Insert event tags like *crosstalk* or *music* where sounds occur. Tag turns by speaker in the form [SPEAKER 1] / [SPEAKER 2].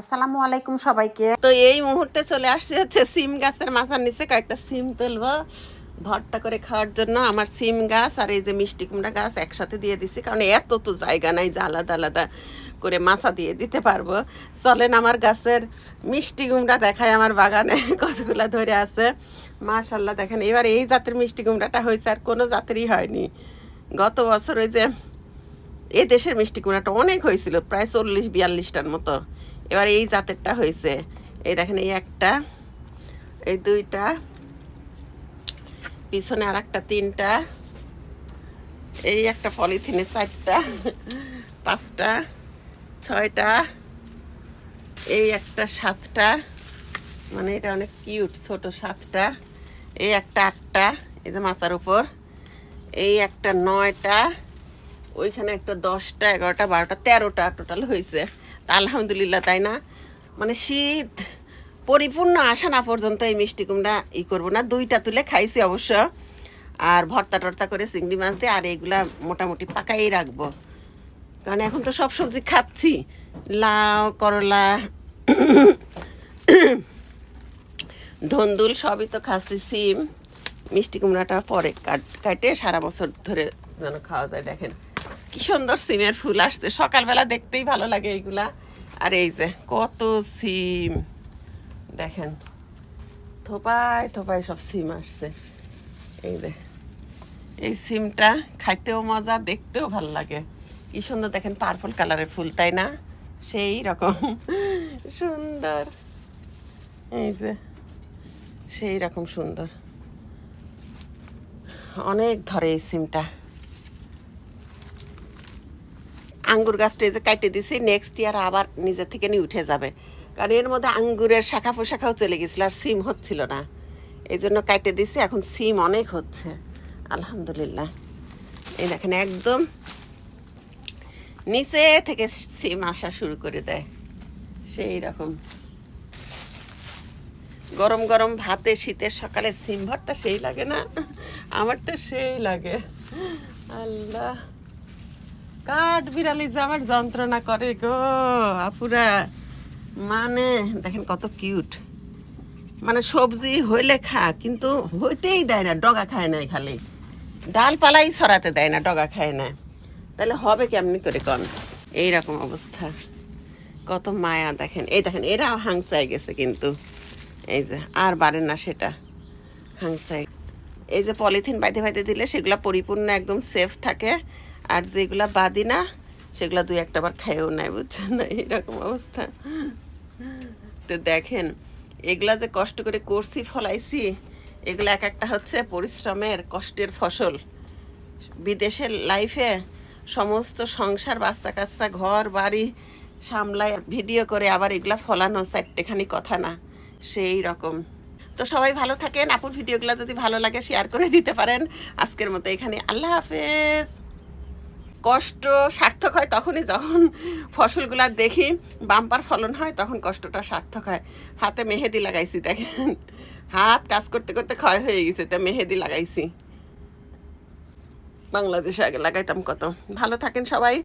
[SPEAKER 1] আসসালামু আলাইকুম সবাইকে।
[SPEAKER 2] তো এই মুহূর্তে চলে আসছে হচ্ছে সিম গাছের মাথার নিচে কয়েকটা সিম তুলবো ভর্তা করে খাওয়ার জন্য। আমার সিম গাছ আর এই যে মিষ্টি কুমড়া গাছ একসাথে দিয়ে দিছি, কারণ এত তো জায়গা নাই যে আলাদা আলাদা করে মাছা দিয়ে দিতে পারব। চলেন আমার গাছের মিষ্টি কুমড়া দেখায় আমার বাগানে *laughs* কতগুলা ধরে আছে। মাশাল্লাহ দেখেন, এবার এই জাতের মিষ্টি কুমড়াটা হয়েছে আর কোনো জাতেরই হয়নি। গত বছর ওই যে এ দেশের মিষ্টি কুমড়াটা অনেক হয়েছিল, প্রায় চল্লিশ বিয়াল্লিশটার মতো। এবার এই জাতেরটা হয়েছে। এই দেখেন, এই একটা, এই দুইটা, পিছনে আর একটা তিনটা, এই একটা পলিথিনে চারটা, পাঁচটা, ছয়টা, এই একটা সাতটা মানে এটা অনেক কিউট ছোট সাতটা, এই একটা আটটা, এই যে মাচার উপর, এই একটা নয়টা, ওইখানে একটা দশটা, এগারোটা, বারোটা, তেরোটা টোটাল হয়েছে। আলহামদুলিল্লাহ, তাই না? মানে শীত, পরিপূর্ণ আসা না পর্যন্ত এই মিষ্টি কুমড়া ই করব না। দুইটা তুলে খাইছি অবশ্য। আর ভর্তা টর্তা করে চিংড়ি মাছ দিয়ে আর এইগুলা মোটামুটি পাকাই রাখব। কারণ এখন তো সব সবজি খাচ্ছি। লাউ, করলা, ধন্দুল, সবই তো খাচ্ছি, সিম। মিষ্টি কুমড়াটা পরে কাট কাটে সারা বছর ধরে যেন খাওয়া যায়। দেখেন, কি সুন্দর সিমের ফুল আসছে। সকালবেলা দেখতেই ভালো লাগে এইগুলা আর এই যে কত সিম। দেখেন, থোপায় থোপায় সব সিম আসছে। এই যে, এই সিমটা খাইতেও মজা, দেখতেও ভালো লাগে। কি সুন্দর, দেখেন পার্পল কালারের ফুল, তাই না? সেই রকম। সুন্দর। এই যে, সেই রকম সুন্দর। অনেক ধরে এই সিমটা। আঙ্গুর গাছটা এই যে কাটে দিছি নেক্সট ইয়ার আবার নিজে থেকে নিয়ে উঠে যাবে। কারণ এর মধ্যে আঙ্গুরের শাখা পোশাখাও চলে গেছিল আর সিম হচ্ছিল না। এই জন্য কাটে দিছি, এখন সিম অনেক হচ্ছে। আলহামদুলিল্লাহ। এই দেখেন একদম নিচে থেকে সিম আসা শুরু করে দেয়। সেই রকম। গরম গরম ভাতে শীতের সকালে সিম ভর্তা সেই লাগে না? আমার তো সেই লাগে। আল্লাহ। কাঠ বিড়ালি যে আমার যন্ত্রণা করে গো, আপুরা। মানে দেখেন কত কিউট। মানে সবজি হইলে খা, কিন্তু হইতেই দেয় না, ডগা খায় না খালি। ডালপালাই ছড়াতে দেয় না, ডগা খায় না। তাহলে হবে কেমনি করে কন? এইরকম অবস্থা। কত মায়া, দেখেন। এই দেখেন, এরাও হাংসায় গেছে কিন্তু। এই যে, আর বাড়ে না সেটা। হাংসায়। এই যে পলিথিন বাইতে বাইতে দিলে সেগুলা পরিপূর্ণ একদম সেফ থাকে। আর যেগুলা বাদি না, সেগুলো দুই একটা বার খাইও নাই, বুঝছেন? না এরকম অবস্থা। তো দেখেন, এগুলা যে কষ্ট করে করছি ফলাইছি, এগুলো এক একটা হচ্ছে পরিশ্রমের কষ্টের ফসল। বিদেশের লাইফে সমস্ত সংসার, বাচ্চা কাচ্চা, ঘর, বাড়ি সামলায় ভিডিও করে আবার এগুলা ফলানো চারটেখানি কথা না, সেই রকম। তো সবাই ভালো থাকেন, আপুর ভিডিওগুলো যদি ভালো লাগে শেয়ার করে দিতে পারেন। আজকের মতো এখানে, আল্লাহ হাফেজ। কষ্ট সার্থক হয় তখনই যখন ফসলগুলা দেখি বাম্পার ফলন হয়, তখন কষ্টটা সার্থক হয়। হাতে মেহেদি লাগাইছি, দেখেন। হাত কাজ করতে করতে ক্ষয় হয়ে গেছে, তা মেহেদি লাগাইছি। বাংলাদেশে আগে লাগাইতাম কত। ভালো থাকেন সবাই।